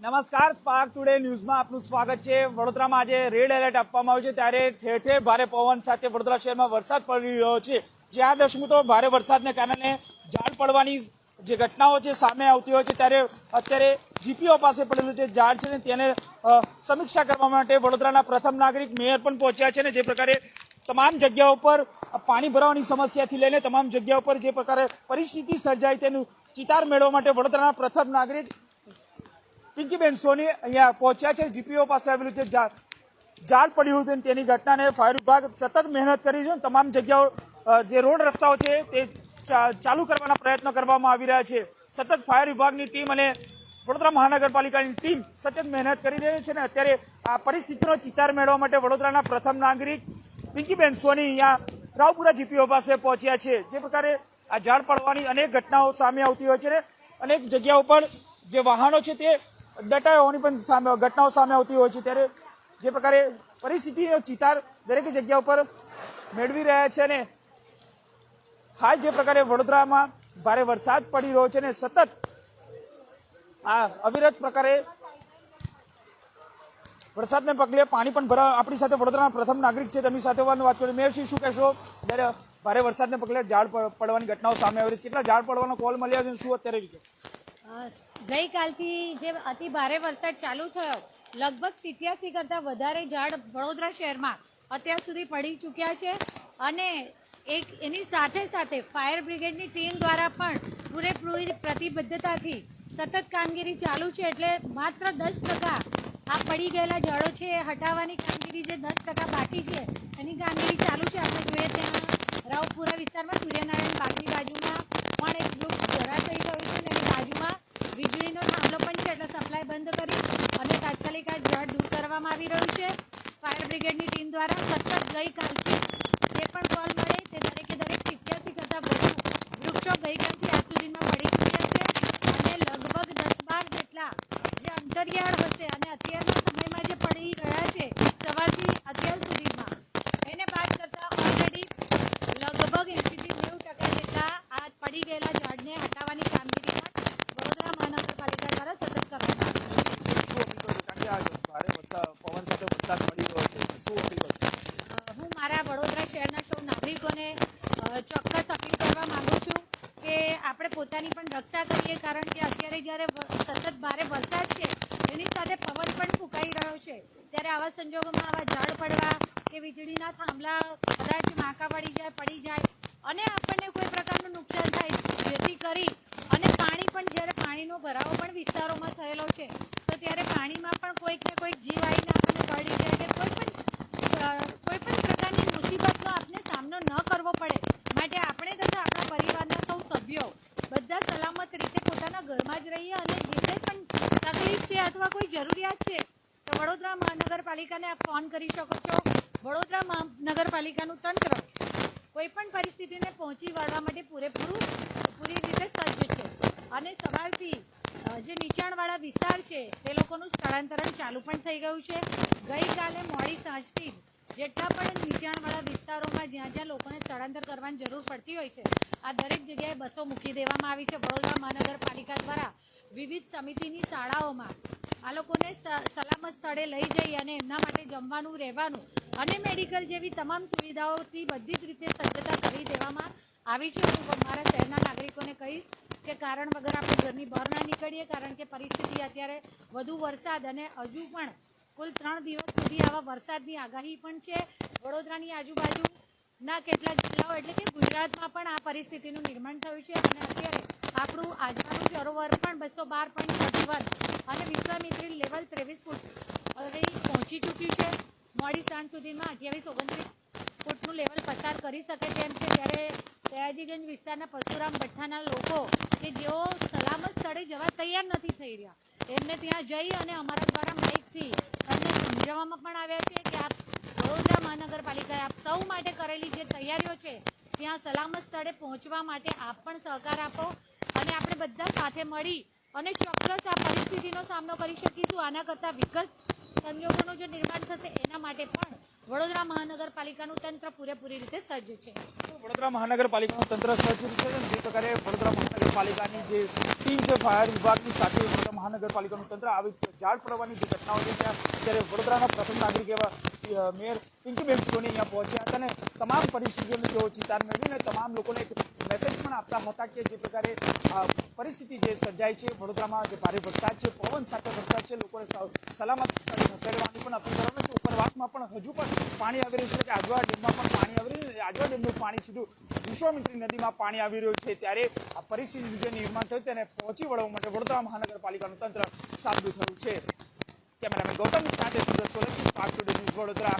નમસ્કાર, spark today ન્યૂઝમાં આપનું સ્વાગત છે. વડોદરામાં આજે રેડ એલર્ટ આપવામાં આવ્યું છે. ત્યારે ઠેર ભારે પવન સાથે વડોદરા શહેરમાં વરસાદ પડી રહ્યો છે. જે આ દર્શક તો ભારે વરસાદને કારણે ઝાડ પડવાની જે ઘટનાઓ છે સામે આવતી હોય છે, ત્યારે અત્યારે જીપીઓ પાસે પડેલું છે ઝાડ છે ને તેને સમીક્ષા કરવા માટે વડોદરાના પ્રથમ નાગરિક મેયર પણ પહોંચ્યા છે ને જે પ્રકારે તમામ જગ્યાઓ પર પાણી ભરાવાની સમસ્યાથી લઈને તમામ જગ્યાઓ પર જે પ્રકારે પરિસ્થિતિ સર્જાય તેનું ચિતાર મેળવવા માટે વડોદરાના પ્રથમ નાગરિક પિંકીબેન સોની અહીંયા પહોંચ્યા છે. જીપીઓ પાસે આવેલું છે ઝાડ પડ્યું હતું તેની ઘટનાને ફાયર વિભાગ સતત મહેનત કરી છે તમામ જગ્યાઓ જે રોડ રસ્તાઓ છે તે ચાલુ કરવાના પ્રયત્નો કરવામાં આવી રહ્યા છે. સતત ફાયર વિભાગની ટીમ અને વડોદરા મહાનગરપાલિકાની ટીમ સતત મહેનત કરી રહી છે અને અત્યારે આ પરિસ્થિતિનો ચિતાર મેળવવા માટે વડોદરાના પ્રથમ નાગરિક પિંકીબેન સોની અહીંયા રાવપુરા જીપીઓ પાસે પહોંચ્યા છે. જે પ્રકારે આ ઝાડ પડવાની અનેક ઘટનાઓ સામે આવતી હોય છે અનેક જગ્યાઓ પર જે વાહનો છે તે દટાયા હોવાની પણ સામે ઘટનાઓ સામે આવતી હોય છે. ત્યારે જે પ્રકારે પરિસ્થિતિનો ચિતાર દરેક જગ્યા ઉપર મેળવી રહ્યા છે અને હાલ જે પ્રકારે વડોદરામાં ભારે વરસાદ પડી રહ્યો છે અને સતત આ અવિરત પ્રકારે વરસાદને પગલે પાણી પણ ભરા આપણી સાથે વડોદરાના પ્રથમ નાગરિક છે તેમની સાથે વાત કરી મેં શું કહેશો? જ્યારે ભારે વરસાદને પગલે ઝાડ પડવાની ઘટનાઓ સામે આવી છે. કેટલા ઝાડ પડવાનો કોલ મળ્યા છે શું અત્યારે ગઈકાલથી જે અતિ ભારે વરસાદ ચાલુ થયો, લગભગ સિત્યાસી કરતાં વધારે ઝાડ વડોદરા શહેરમાં અત્યાર સુધી પડી ચૂક્યા છે અને એક એની સાથે સાથે ફાયર બ્રિગેડની ટીમ દ્વારા પણ પૂરેપૂરી પ્રતિબદ્ધતાથી સતત કામગીરી ચાલુ છે એટલે માત્ર દસ ટકા આ પડી ગયેલા ઝાડો છે એ હટાવવાની કામગીરી જે દસ ટકા બાકી છે, એની કામગીરી ચાલુ છે. આપણે જોઈએ ત્યાં રાવપુરા વિસ્તારમાં સૂર્યનારાયણ બાગની બાજુમાં પણ એક વૃક્ષ ધરાશયી થયું છે અને એની બાજુમાં વીજળીનો થાંભલો પણ છે એટલે સપ્લાય બંધ કરી અને તાત્કાલિક આ ઝાડ દૂર કરવામાં આવી રહ્યું છે ફાયર બ્રિગેડની ટીમ દ્વારા સતત ગઈકાલથી જે પણ કોલ મળે તે દરેકે દરેક સિત્યાસી કરતાં વધુ વૃક્ષો ગઈકાલથી આજ સુધીમાં પડી ચૂક્યા છે અને લગભગ દસ બાર જેટલા જે અંતરિયાળ હશે અને અત્યારના સમયમાં જે પડી રહ્યા છે સવારથી અત્યાર સુધીમાં એને બાદ કરતાં ઓલરેડી લગભગ એંશીથી નેવું ટકા જેટલા આ પડી ગયેલા ઝાડને હટાવવાની કામગીરી પણ વડોદરા મહાનગરપાલિકા દ્વારા સતત કરવામાં આવી રહી છે શું અપીલ કરો કારણ કે આ ભારે વરસાદ પવન સાથે વરસાદ પડી રહ્યો છે શું અપીલ કરો અ, હું મારા વડોદરા શહેરના સૌ નાગરિકોને અ, ચોક્કસ અપીલ કરવા માંગુ છું કે આપણે પોતાની પણ રક્ષા કરીએ, કારણ કે અત્યારે જ્યારે સતત ભારે વરસાદ છે, એની સાથે પવન પણ ફૂંકાઈ રહ્યો છે. ત્યારે આવા સંજોગોમાં આવા ઝાડ પડવા કે વીજળીના થાંભલા કદાચ માકા પડી જાય પડી જાય, અને આપણને કોઈ પ્રકારનું નુકસાન થાય, જેથી કરી અને પાણી પણ જ્યારે પાણીનો ભરાવો પણ વિસ્તારોમાં થયેલો છે, તો ત્યારે પાણીમાં પણ કોઈક ને કોઈક જીવ આવીને આપણને પડી જાય કે કોઈ પણ અ, કોઈ પણ પ્રકારની મુસીબતનો આપણે સામનો ન કરવો પડે માટે આપણે તથા આપણા પરિવારના સૌ સભ્યો બધા સલામત રીતે પોતાના ઘરમાં જ રહીએ અને જે કંઈ પણ તકલીફ છે અથવા કોઈ જરૂરિયાત છે, તો વડોદરા મહાનગરપાલિકાને આપ ફોન કરી શકો છો. વડોદરા મહાનગરપાલિકાનું તંત્ર કોઈ પણ પરિસ્થિતિને પહોંચી વળવા માટે પૂરેપૂરું પૂરી રીતે સજ્જ છે અને સવારથી જે નીચાણવાળા વિસ્તાર છે, તે લોકોનું સ્થળાંતરણ ચાલુ પણ થઈ ગયું છે. ગઈકાલે મોડી સાંજથી જ જેટલા પણ નીચાણવાળા વિસ્તારોમાં જ્યાં જ્યાં લોકોને સ્થળાંતર કરવાની જરૂર પડતી હોય છે, આ દરેક જગ્યાએ બસો મૂકી દેવામાં આવી છે. વડોદરા મહાનગરપાલિકા દ્વારા વિવિધ સમિતિની શાળાઓમાં આ લોકોને સલામત સ્થળે લઈ જઈ અને એમના માટે જમવાનું, રહેવાનું અને મેડિકલ જેવી તમામ સુવિધાઓથી બધી જ રીતે સજ્જતા કરી દેવામાં આવી છે. હું મારા શહેરના નાગરિકોને કહીશ કે કારણ વગર આપણે ઘરની બહાર ના નીકળીએ, કારણ કે પરિસ્થિતિ અત્યારે વધુ વરસાદ અને હજુ પણ કુલ ત્રણ દિવસ સુધી આવા વરસાદની આગાહી પણ છે. વડોદરાની આજુબાજુના કેટલાક જિલ્લાઓ એટલે કે ગુજરાતમાં પણ આ પરિસ્થિતિનું નિર્માણ થયું છે અને અત્યારે આપણું આજવાનું સરોવર પણ બસો બાર પોઈન્ટ થર્ટી વન અને વિશ્વામિત્રી લેવલ ત્રેવીસ ફૂટ ઓલરેડી પહોંચી ચૂક્યું છે. મોડી સાંજ સુધીમાં અઠ્યાવીસ ઓગણત્રીસ ફૂટનું લેવલ પસાર કરી શકે તેમ છે. ત્યારે સયાજીગંજ વિસ્તારના પરશુરામ ભઠ્ઠાના લોકો કે જેઓ સલામત સ્થળે જવા તૈયાર નથી થઈ રહ્યા એમને ત્યાં જઈ અને અમારા દ્વારા માઇકથી તમને સમજાવવામાં પણ આવ્યા છે કે આપ વડોદરા મહાનગરપાલિકાએ આપ સૌ માટે કરેલી જે તૈયારીઓ છે, ત્યાં સલામત સ્થળે પહોંચવા માટે આપ પણ સહકાર આપો અને આપણે બધા સાથે મળી અને ચોક્કસ આ પરિસ્થિતિનો સામનો કરી શકીશું. આના કરતાં વિકલ્પ સંજોગોનું જે નિર્માણ થશે, એના માટે પણ વડોદરા મહાનગરપાલિકાનું તંત્ર પૂરેપૂરી રીતે સજ્જ છે. વડોદરા મહાનગરપાલિકાનું તંત્ર સજ્જ છે જે પ્રકારે વડોદરા મહાનગરપાલિકાની જે ટીમ છે, ફાયર વિભાગની સાથે મહાનગરપાલિકાનું તંત્ર આવી ઝાડ પડવાની જે ઘટનાઓ છે ત્યાં ત્યારે વડોદરાના પ્રથમ નાગરિક એવા મેયર પિંકીબેન સોની અહીંયા પહોંચ્યા હતા અને તમામ પરિસ્થિતિઓનો તેઓ ચિતાર મેળવીને તમામ લોકોને એક મેસેજ પણ આપતા હતા કે જે પ્રકારે પરિસ્થિતિ જે સર્જાય છે, વડોદરામાં જે ભારે વરસાદ છે, પવન સાથે વરસાદ છે, લોકોને સલામત સ્થળે ખસેડવાની પણ અપીલ છે. ઉપરવાસમાં પણ હજુ પણ પાણી આવી રહ્યું છે કે આજવા ડેમમાં આજવા ડેમનું પાણી સીધું વિશ્વામિત્રી નદીમાં પાણી આવી રહ્યું છે ત્યારે આ પરિસ્થિતિ જે નિર્માણ થયું તેને પહોંચી વળવા માટે વડોદરા મહાનગરપાલિકાનું તંત્ર સાબદું થયું છે. કેમેરામેન ગૌતમ સાથે Surat Solanki spark today news Vadodara.